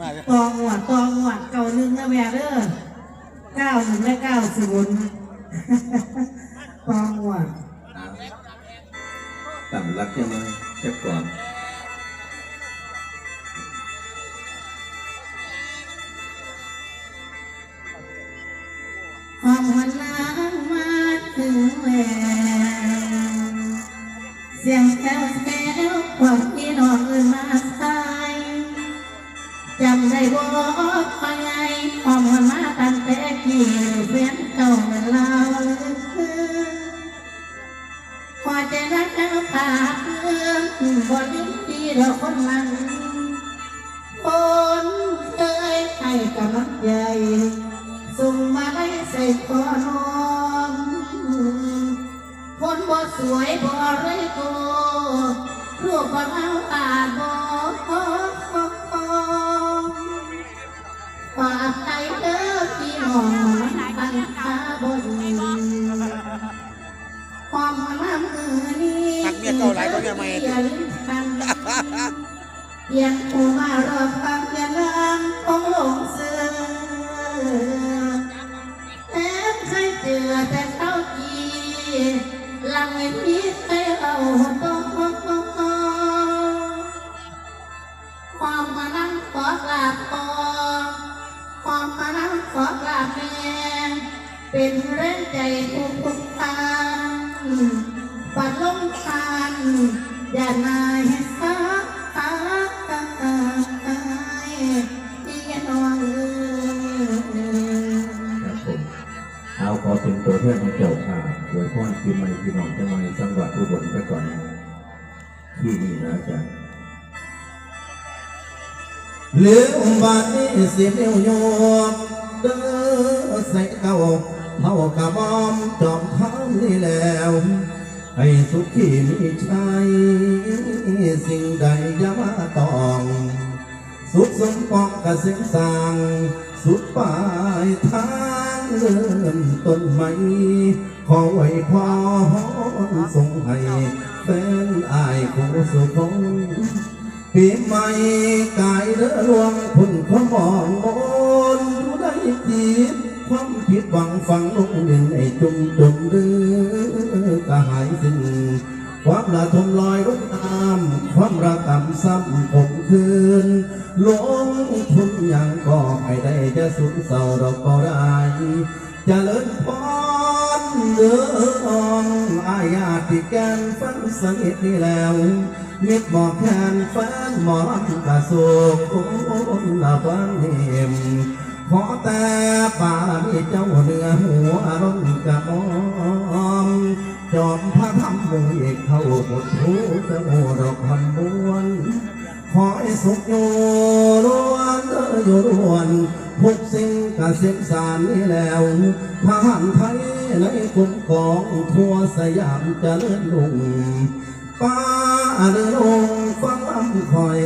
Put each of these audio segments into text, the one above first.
มาเลยตองหวดตองหวดเก่าหนึ่งนะแม่เด้อเก้าหนึ่งและเก้าศูนย์ตองหวด ต่ำรักยังไงเจ็บก่อน บ่ลืมที่เราคนนั้นคนเคยให้กำลังใจส่งมาให้ใส่คอนอคนบ่สวยบ่ไรโกรูปบ่เอาตาบ่ฝากใจเด้อพี่น้องมันปันตาบน เมียเก่าหลายกว่าเมียใหม่อย่าลืมกันยังผู้มารอฟังอย่าลางของหลงเสือแอบเคยเจอแต่เท่ากีหลังไม่มีใครเอาตัวความมานั่งขอกราบปอความมานั่งขอกราบแม่เป็นแรงใจทุ ขอเป็นตัวแทนของเจ้าค่ะโดยพ่อปีใหม่พี่น้องจะมาในจังหวัดอุบลไปก่อนที่นี่นะจารย์เหลือมบาดนี้เสียเดียวโยบเด้อใส่เก่าเท่ากะบอมจอมท้านี่แล้วให้สุขีมีชัยสิ่งใดอย่ามาตอง สุขสมปองกะเสียงสางสุดปลายทาง ริ่มต้นใหม่ขอไว้พรส่งให้แฟนอายคู่สุขงปีใหม่กายเรือลวงพุ่นความมองมนรู้ได้จิตความผิดหวังฝังลงดินไอ้จุ่มจุ่มดื้อกะหายสิ้นความละทมลอยลง น้ำความระกำซ้ำผมคืน ลงทุนยังก็ไม่ได้จะสุดเศร้าดอกก็ได้จะเลิญพรเดือองอายาติแกนฟันสนิทนี่แล้วมิดบอกแทนแฟนหมอนกระสุกคุณละบังเห็มขอแต่ป่ามีเจ้าเนื้อหัวร้นกระมอ ระธรรมมือเข้าบทหูเจ้าดอกคำบวนขอให้สุขอยู่ล้วนเอออยู่ล้วนทุกสิ่งกเสียงสารนี้แล้วทหารไทยในคุ้มกองทั่วสยามจะเลื่อนลุงป้าเดินลงฟังคอย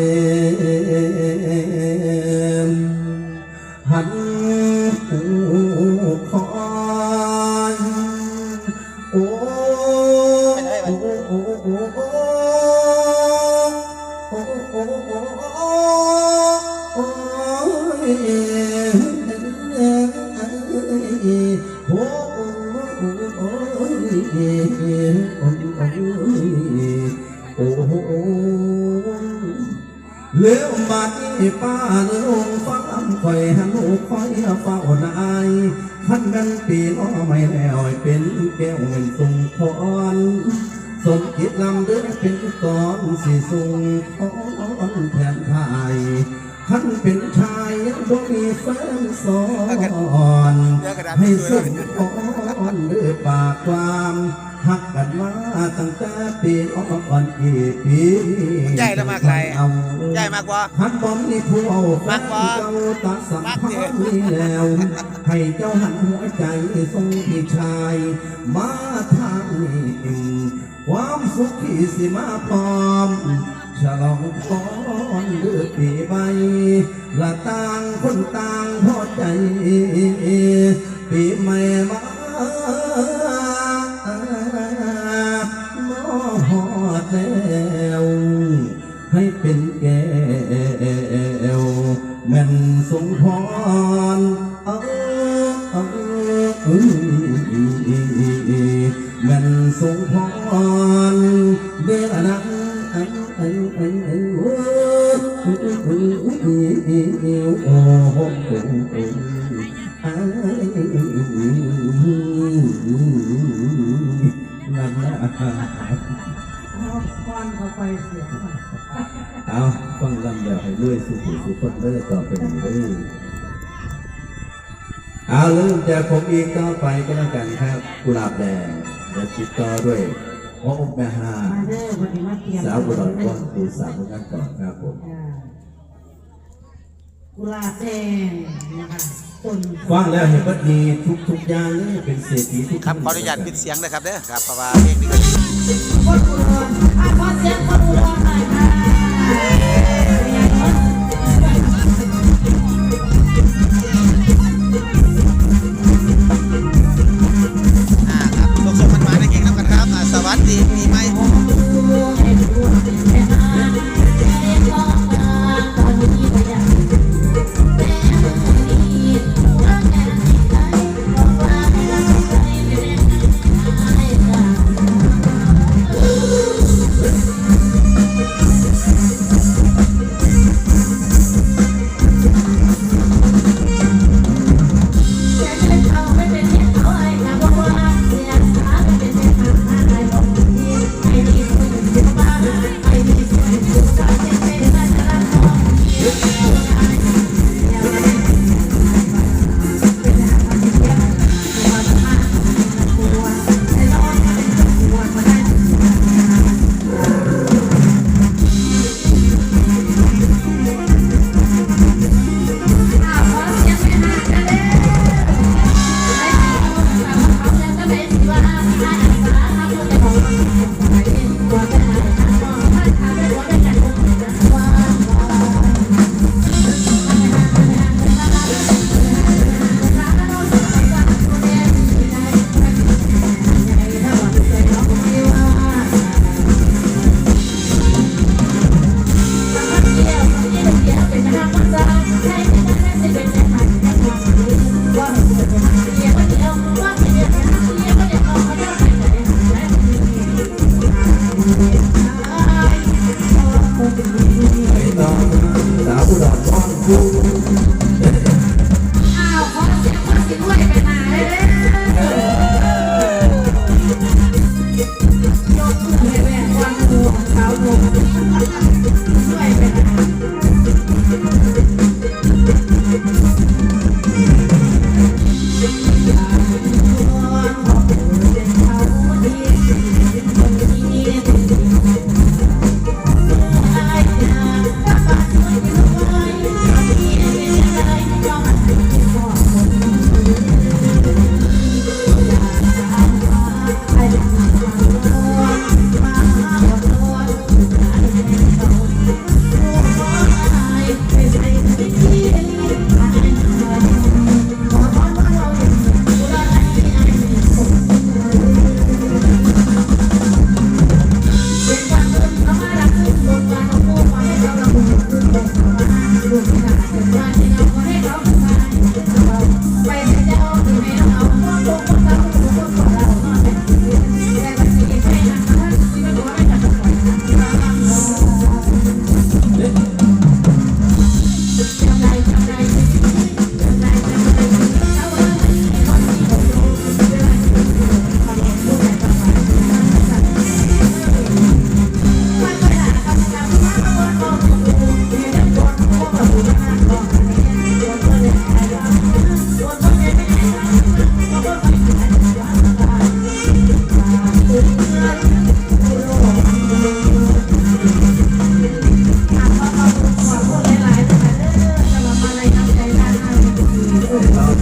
โอ้โอ้เลี้ยวมาที่ป้าเลี้ยวฟังคอยหันหูคอยเฝ้านายพันกันปีน้อไม่แล้วเป็นแก้วเงินทรงพรสมคิดลำเดือเป็นตอนสีสูงพรแทนไทยท่านเป็นชายยังบ่มีแฟนสอนให้สุดพร ด้วยปากความหักกันมาตั้งแต่ปีอ่อนอีปีใหญ่แล้วมากไรเอาใหญ่มากกว่าหันบอมนี่ผู้เอามักบ่เจ้าตาสัมพันธ์นี่แล้วให้เจ้าหันหัวใจทรงพี่ชาย มาทางนี้ความสุขที่สิมาพร้อมฉลองพรเดือปีใบละต่างคนต่างพอใจปีใหม่มา หอดแล้วให้เป็นแก้วแม่นสงพรเออเออแม่นสงพร เอาควันเข้าไปเสียเอาฟังลำเดียวให้ด้วยสุขุสุขคนเด้อต่อไปนี้เด้อเอาเริ่มจากผมอีกต่อไปก็แล้วกันครับ กุหลาบแดงและติดต่อด้วยพ่ออมแม่ฮามาเด้อวันนี้มาเตรียมสาวบุรอนก้อนครูสามกันก่อนครับผมอ่ากุหลาบแดงนะคะต้นฟังแล้วเห็นว่าดีทุกทุกๆอย่างเลยเป็นเศรษฐีทุกครับขออนุญาตปิดเสียงนะครับเด้อครับเพราะว่าเพลงนี้ก็คนอุดร อะ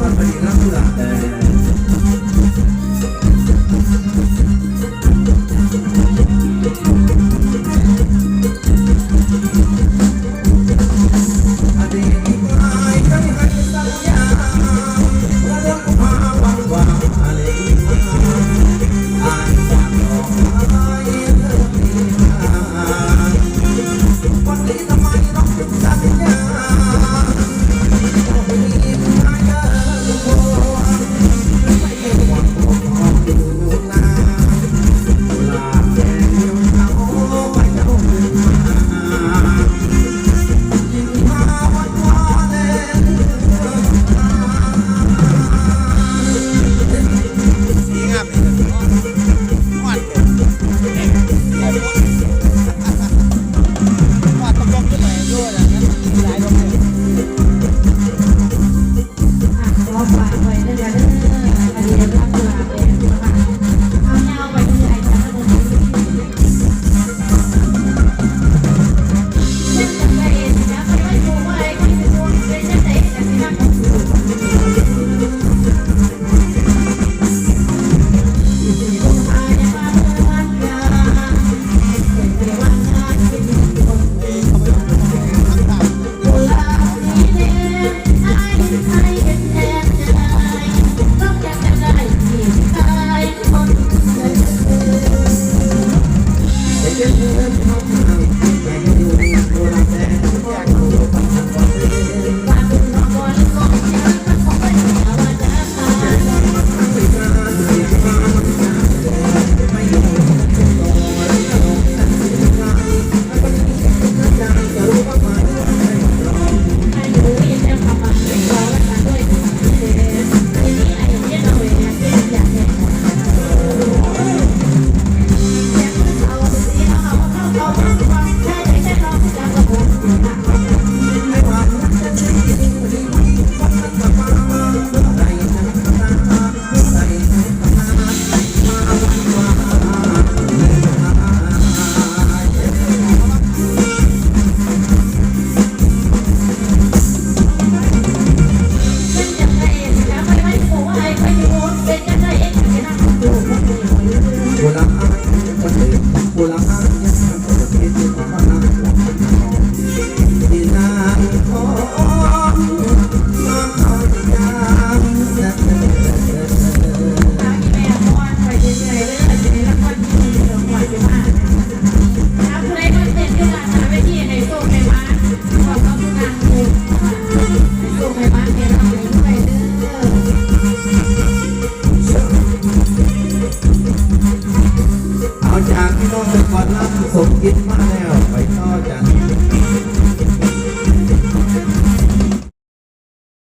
barba i la mudada. จะเดินเข้าทางแต่ไม่